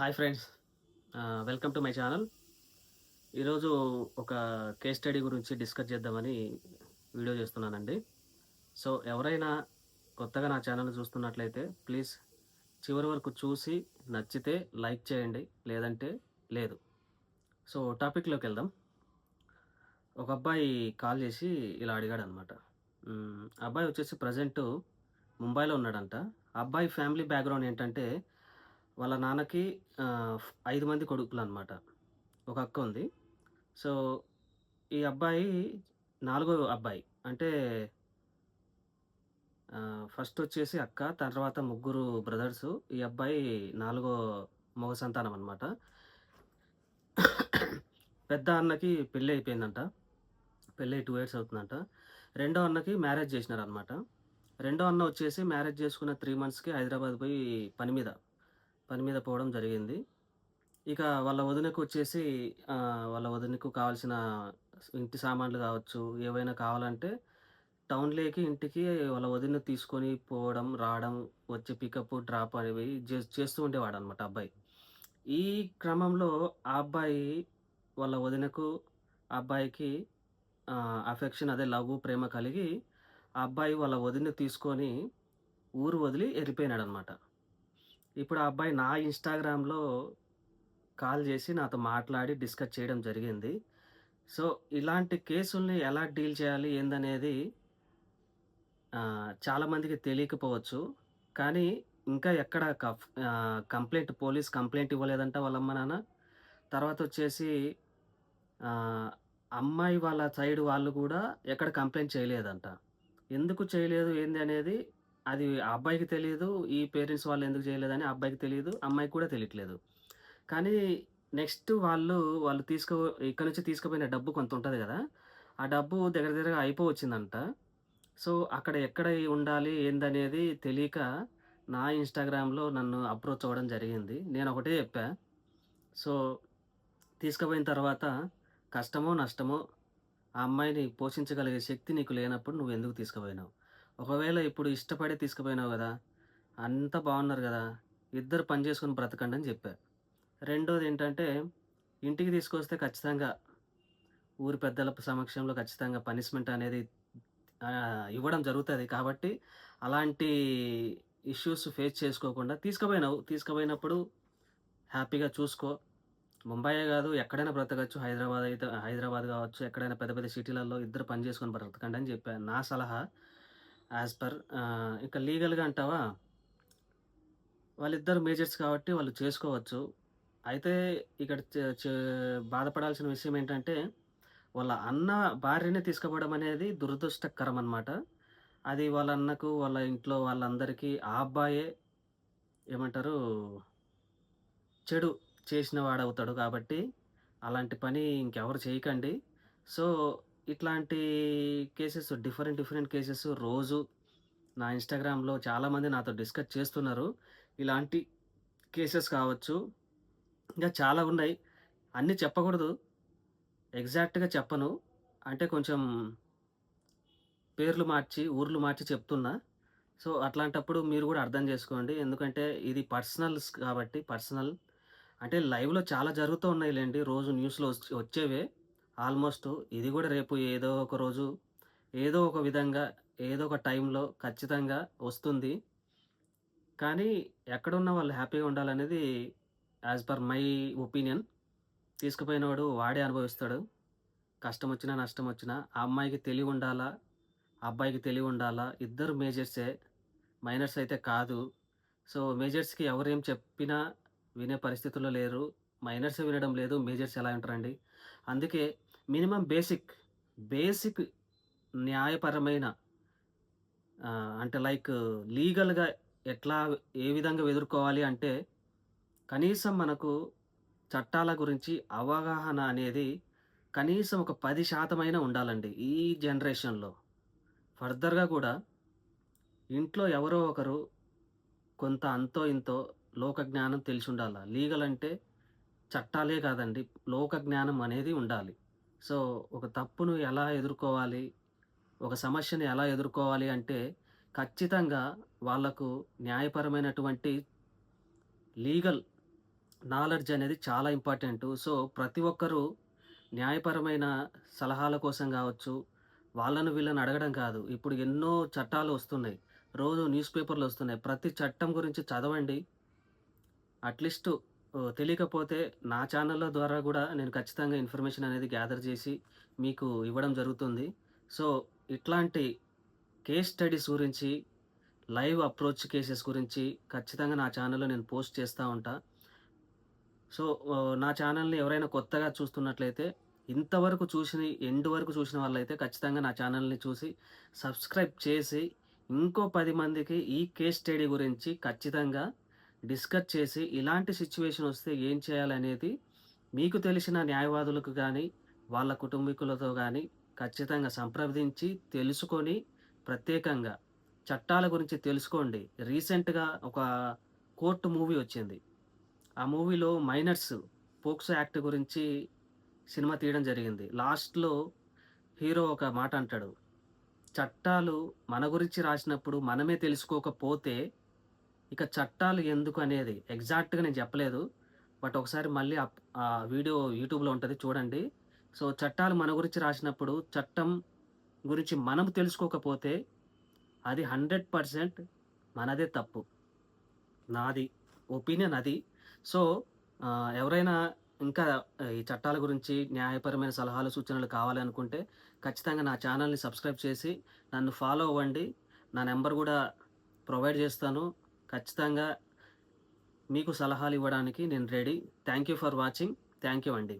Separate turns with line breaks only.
Hi friends. Welcome to my channel. ఈరోజు ఒక case study గురించి డిస్కస్ చేద్దామని వీడియో చేస్తున్నానండి. సో ఎవరైనా కొత్తగా నా ఛానల్ చూస్తున్నట్లయితే ప్లీజ్ చివరి వరకు చూసి నచ్చితే లైక్ చేయండి లేదంటే లేదు. సో టాపిక్లోకి వెళ్దాం. ఒక అబ్బాయి కాల్ చేసి ఇలా అడిగాడు అనమాట అబ్బాయి వచ్చేసి ప్రజెంట్ ముంబైలో ఉన్నాడంట. అబ్బాయి ఫ్యామిలీ బ్యాక్గ్రౌండ్ ఏంటంటే వాళ్ళ నాన్నకి ఐదు మంది కొడుకులు అనమాట ఒక అక్క ఉంది. సో ఈ అబ్బాయి నాలుగో అబ్బాయి. అంటే ఫస్ట్ వచ్చేసి అక్క తర్వాత ముగ్గురు బ్రదర్స్. ఈ అబ్బాయి నాలుగో మగ సంతానం అనమాట పెద్ద అన్నకి పెళ్ళి అయిపోయిందంట. పెళ్ళి టూ ఇయర్స్ అవుతుందంట. రెండో అన్నకి మ్యారేజ్ చేసినారనమాట రెండో అన్న వచ్చేసి మ్యారేజ్ చేసుకున్న త్రీ మంత్స్కి హైదరాబాద్ పోయి పని మీద పని మీద పోవడం జరిగింది. ఇక వాళ్ళ వదినకు వచ్చేసి వాళ్ళ వదినకు కావాల్సిన ఇంటి సామాన్లు కావచ్చు ఏవైనా కావాలంటే టౌన్లోకి ఇంటికి వాళ్ళ వదిన తీసుకొని పోవడం రావడం వచ్చే పికప్ డ్రాప్ అనేవి చే- చేస్తూ ఉండేవాడు అనమాట అబ్బాయి. ఈ క్రమంలో ఆ అబ్బాయి వాళ్ళ వదినకు ఆ అబ్బాయికి అఫెక్షన్ అదే లవ్ ప్రేమ కలిగి ఆ అబ్బాయి వాళ్ళ వదిన తీసుకొని ఊరు వదిలి వెళ్ళిపోయినాడు అనమాట ఇప్పుడు ఆ అబ్బాయి నా ఇన్స్టాగ్రామ్లో కాల్ చేసి నాతో మాట్లాడి డిస్కస్ చేయడం జరిగింది. సో ఇలాంటి కేసుల్ని ఎలా డీల్ చేయాలి ఏందనేది చాలామందికి తెలియకపోవచ్చు. కానీ ఇంకా ఎక్కడ కఫ్- కంప్లైంట్ పోలీస్ కంప్లైంట్ ఇవ్వలేదంట వాళ్ళమ్మ నాన్న. తర్వాత వచ్చేసి అమ్మాయి వాళ్ళ సైడ్ వాళ్ళు కూడా ఎక్కడ కంప్లైంట్ చేయలేదంట. ఎందుకు చేయలేదు ఏంది అనేది అది ఆ అబ్బాయికి తెలియదు ఈ పేరెంట్స్ వాళ్ళు ఎందుకు చేయలేదని అబ్బాయికి తెలియదు అమ్మాయికి కూడా తెలియట్లేదు. కానీ నెక్స్ట్ వాళ్ళు వాళ్ళు తీసుకో ఇక్కడ నుంచి తీసుకుపోయిన డబ్బు కొంత ఉంటుంది కదా ఆ డబ్బు దగ్గర దగ్గర అయిపోవచ్చిందంట. సో అక్కడ ఎక్కడ ఉండాలి ఏందనేది తెలియక నా ఇన్స్టాగ్రామ్లో నన్ను అప్రోచ్ అవ్వడం జరిగింది. నేను ఒకటే చెప్పా. సో తీసుకుపోయిన తర్వాత కష్టమో నష్టమో ఆ అమ్మాయిని పోషించగలిగే శక్తి నీకు లేనప్పుడు నువ్వు ఎందుకు తీసుకుపోయినావు? ఒకవేళ ఇప్పుడు ఇష్టపడి తీసుకుపోయినావు కదా అంత బాగున్నారు కదా ఇద్దరు పని చేసుకుని బ్రతకండి అని చెప్పారు రెండోది ఏంటంటే ఇంటికి తీసుకొస్తే ఖచ్చితంగా ఊరి పెద్దల సమక్షంలో ఖచ్చితంగా పనిష్మెంట్ అనేది ఇవ్వడం జరుగుతుంది. కాబట్టి అలాంటి ఇష్యూస్ ఫేస్ చేసుకోకుండా తీసుకుపోయినావు. తీసుకుపోయినప్పుడు హ్యాపీగా చూసుకో. ముంబై కాదు ఎక్కడైనా బ్రతకచ్చు. హైదరాబాద్ అయితే హైదరాబాద్ కావచ్చు ఎక్కడైనా పెద్ద పెద్ద సిటీలలో ఇద్దరు పని చేసుకొని బ్రతకండి అని చెప్పాను నా సలహా యాజ్ పర్ ఇంకా లీగల్గా అంటావా? వాళ్ళిద్దరు మేజర్స్ కాబట్టి వాళ్ళు చేసుకోవచ్చు. అయితే ఇక్కడ బాధపడాల్సిన విషయం ఏంటంటే వాళ్ళ అన్న భార్యని తీసుకుపోవడం అనేది దురదృష్టకరం అనమాట అది వాళ్ళ అన్నకు వాళ్ళ ఇంట్లో వాళ్ళందరికీ ఆ అబ్బాయే ఏమంటారు చెడు చేసిన వాడవుతాడు కాబట్టి అలాంటి పని ఇంకెవరు చేయకండి. సో ఇట్లాంటి కేసెస్ డిఫరెంట్ డిఫరెంట్ కేసెస్ రోజు నా ఇన్స్టాగ్రామ్లో చాలామంది నాతో డిస్కస్ చేస్తున్నారు. ఇలాంటి కేసెస్ కావచ్చు. ఇంకా చాలా ఉన్నాయి. అన్నీ చెప్పకూడదు. ఎగ్జాక్ట్గా చెప్పను. అంటే కొంచెం పేర్లు మార్చి ఊర్లు మార్చి చెప్తున్నా. సో అట్లాంటప్పుడు మీరు కూడా అర్థం చేసుకోండి. ఎందుకంటే ఇది పర్సనల్స్ కాబట్టి పర్సనల్ అంటే లైవ్లో చాలా జరుగుతూ ఉన్నాయి లేండి రోజు న్యూస్లో వచ్చి- వచ్చేవే. ఆల్మోస్ట్ ఇది కూడా రేపు ఏదో ఒక రోజు ఏదో ఒక విధంగా ఏదో ఒక టైంలో ఖచ్చితంగా వస్తుంది. కానీ ఎక్కడున్న వాళ్ళు హ్యాపీగా ఉండాలనేది యాజ్ పర్ మై ఒపీనియన్. తీసుకుపోయినవాడు వాడే అనుభవిస్తాడు. కష్టం వచ్చినా నష్టం వచ్చినా ఆ అమ్మాయికి తెలివి ఉండాలా అబ్బాయికి తెలివి ఉండాలా ఇద్దరు మేజర్సే మైనర్స్ అయితే కాదు. సో మేజర్స్కి ఎవరేం చెప్పినా వినే పరిస్థితుల్లో లేరు. మైనర్స్ వినడం లేదు మేజర్స్ ఎలా వింటారండి అందుకే మినిమం బేసిక్ బేసిక్ న్యాయపరమైన అంటే లైక్ లీగల్గా ఎట్లా ఏ విధంగా ఎదుర్కోవాలి అంటే కనీసం మనకు చట్టాల గురించి అవగాహన అనేది కనీసం ఒక పది శాతమైన ఉండాలండి ఈ జనరేషన్లో. ఫర్దర్గా కూడా ఇంట్లో ఎవరో ఒకరు కొంత అంతో ఇంతో లోక జ్ఞానం తెలిసి ఉండాలి? లీగల్ అంటే చట్టాలే కాదండి లోక జ్ఞానం అనేది ఉండాలి సో ఒక తప్పును ఎలా ఎదుర్కోవాలి ఒక సమస్యను ఎలా ఎదుర్కోవాలి అంటే ఖచ్చితంగా వాళ్ళకు న్యాయపరమైనటువంటి లీగల్ నాలెడ్జ్ అనేది చాలా ఇంపార్టెంట్ సో, ప్రతి ఒక్కరూ న్యాయపరమైన సలహాల కోసం కావచ్చు వాళ్ళను వీళ్ళని అడగడం కాదు. ఇప్పుడు ఎన్నో చట్టాలు వస్తున్నాయి. రోజు న్యూస్ పేపర్లు వస్తున్నాయి. ప్రతి చట్టం గురించి చదవండి. అట్‌లీస్ట్ తెలియకపోతే నా ఛానళ్ళ ద్వారా కూడా నేను ఖచ్చితంగా ఇన్ఫర్మేషన్ అనేది గ్యాదర్ చేసి మీకు ఇవ్వడం జరుగుతుంది. సో, ఇట్లాంటి కేస్ స్టడీస్ గురించి, లైవ్ అప్రోచ్ కేసెస్ గురించి ఖచ్చితంగా నా ఛానల్‌లో నేను పోస్ట్ చేస్తూ ఉంటా. సో, నా ఛానల్‌ని ఎవరైనా కొత్తగా చూస్తున్నట్లయితే, ఇంతవరకు చూసిన ఎండ్ వరకు చూసిన వాళ్ళైతే ఖచ్చితంగా నా ఛానల్‌ని చూసి సబ్స్క్రైబ్ చేసి, ఇంకో పది మందికి ఈ కేస్ స్టడీ గురించి ఖచ్చితంగా డిస్కస్ చేసి, ఇలాంటి సిచ్యువేషన్ వస్తే ఏం చేయాలనేది మీకు తెలిసిన న్యాయవాదులకు కానీ వాళ్ళ కుటుంబీకులతో కానీ ఖచ్చితంగా సంప్రదించి, తెలుసుకొని ప్రత్యేకంగా చట్టాల గురించి తెలుసుకోండి. రీసెంట్‌గా ఒక కోర్ట్ మూవీ వచ్చింది. ఆ మూవీలో మైనర్స్ పోక్సో యాక్ట్ గురించి సినిమా తీయడం జరిగింది. లాస్ట్‌లో హీరో ఒక మాట అంటాడు. చట్టాలు మన గురించి రాసినప్పుడు మనమే తెలుసుకోకపోతే, ఇక చట్టాలు ఎందుకు అనేది ఎగ్జాక్ట్‌గా నేను చెప్పలేదు. బట్ ఒకసారి మళ్ళీ ఆ వీడియో యూట్యూబ్‌లో ఉంటుంది చూడండి. సో, చట్టాలు మన గురించి రాసినప్పుడు, చట్టం గురించి మనం తెలుసుకోకపోతే, అది 100% మనదే తప్పు. నాది ఒపీనియన్ అది. సో, ఎవరైనా ఇంకా ఈ చట్టాల గురించి న్యాయపరమైన సలహాలు, సూచనలు కావాలనుకుంటే ఖచ్చితంగా నా ఛానల్‌ని సబ్స్క్రైబ్ చేసి నన్ను ఫాలో అవ్వండి. నా నెంబర్ కూడా ప్రొవైడ్ చేస్తాను. ఖచ్చితంగా మీకు సలహాలు ఇవ్వడానికి నేను ready. Thank you for watching. Thank you అండి.